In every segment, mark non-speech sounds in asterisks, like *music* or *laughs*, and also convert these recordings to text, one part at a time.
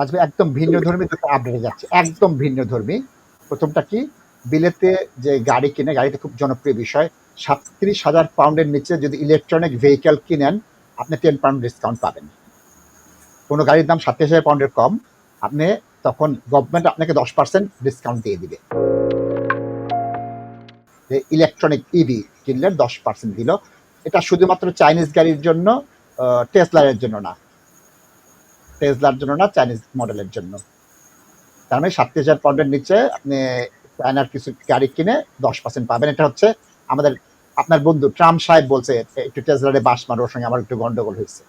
তাজবে একদম ভিন্ন ধর্মী দুটো আপডেটে যাচ্ছে। একদম ভিন্ন ধর্মী প্রথমটা কি? বিলেতে যে গাড়ি কিনে, গাড়িটা খুব জনপ্রিয় বিষয়। সাতত্রিশ হাজার পাউন্ডের নিচে যদি ইলেকট্রনিক ভেহিকেল কিনেন, আপনি টেন পাউন্ড ডিসকাউন্ট পাবেন। কোনো গাড়ির দাম সাতত্রিশ হাজার পাউন্ডের কম। আপনি তখন গভর্নমেন্ট আপনাকে দশ পার্সেন্ট ডিসকাউন্ট দিয়ে দিবে। যে ইলেকট্রনিক ইভি কিনলেন, দশ পার্সেন্ট দিল। এটা শুধুমাত্র চাইনিজ গাড়ির জন্য টেসলারের জন্য না। টেসলার জন্য না চাইনিজ মডেলের জন্য। তার মানে সাতত্রিশ হাজার পাউন্ডের নিচে আপনি চায়নার কিছু গাড়ি কিনে দশ পার্সেন্ট পাবেন। এটা হচ্ছে আমাদের, আপনার বন্ধু ট্রাম্প সাহেব বলছে, একটু টেসলারে বাস মারো, ওর সঙ্গে আমার একটু গন্ডগোল হয়েছে।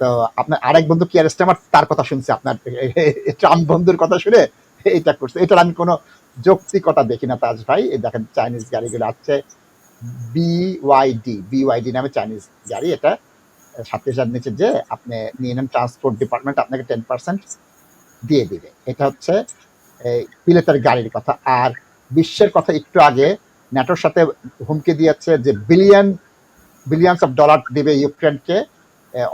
তো আপনার আরেক বন্ধু কিয়ার স্টেমার তার কথা শুনছে আপনার। *laughs* ট্রাম্প বন্ধুর কথা শুনে এইটা করছে। এটার আমি কোনো যৌক্তিকতা দেখি না, তাজ ভাই। এই দেখেন চাইনিজ গাড়িগুলো আছে বিওয়াইডি বিওয়াইডি নামে চাইনিজ গাড়ি। এটা সাতত্রিশ হাজার নিচে যে আপনি নিয়ে নেন ট্রান্সপোর্ট ডিপার্টমেন্ট আপনাকে টেন পার্সেন্ট দিয়ে দিবে। এটা হচ্ছে, এই বিলেতের গাড়ির কথা। আর বিশ্বের কথা একটু আগে ন্যাটোর সাথে হুমকি দিয়েছে যে বিলিয়ন বিলিয়নস অফ ডলার দেবে ইউক্রেনকে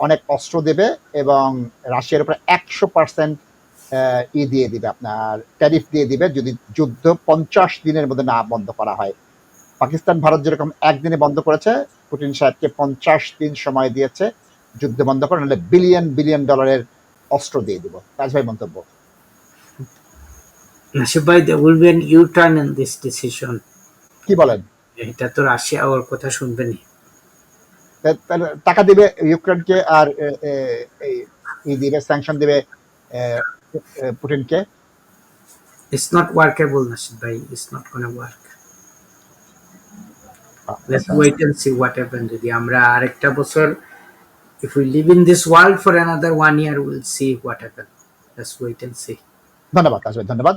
অনেক অস্ত্র দেবে এবং রাশিয়ার উপরে একশো পার্সেন্ট ই দিয়ে দিবে আপনার ট্যারিফ দিয়ে দিবে যদি যুদ্ধ পঞ্চাশ দিনের মধ্যে না বন্ধ করা হয়। পাকিস্তান ভারত যেরকম একদিনে বন্ধ করেছে পুতিন সাহেবকে পঞ্চাশ দিন সময় দিয়েছে যুদ্ধ বন্ধ করে নাহলে বিলিয়ন বিলিয়ন ডলারের অস্ত্র দিয়ে দিব। তাজ ভাই মন্তব্য? নাসিব ভাই there will be an U-turn in this decision. কি বলেন? এটা তো রাশিয়া ওর কথা শুনবেনি টাকা দিবে ইউক্রেনকে আর এই দিবে স্যাংশন দিবে এ, পুতিনকে? It's not workable, Nashid bhai. It's not Let's wait and see what happens. যদি আমরা আরেকটা বছর if we live in this world for another one year, we'll see what happens. Let's wait and see. ধন্যবাদ তাজ ধন্যবাদ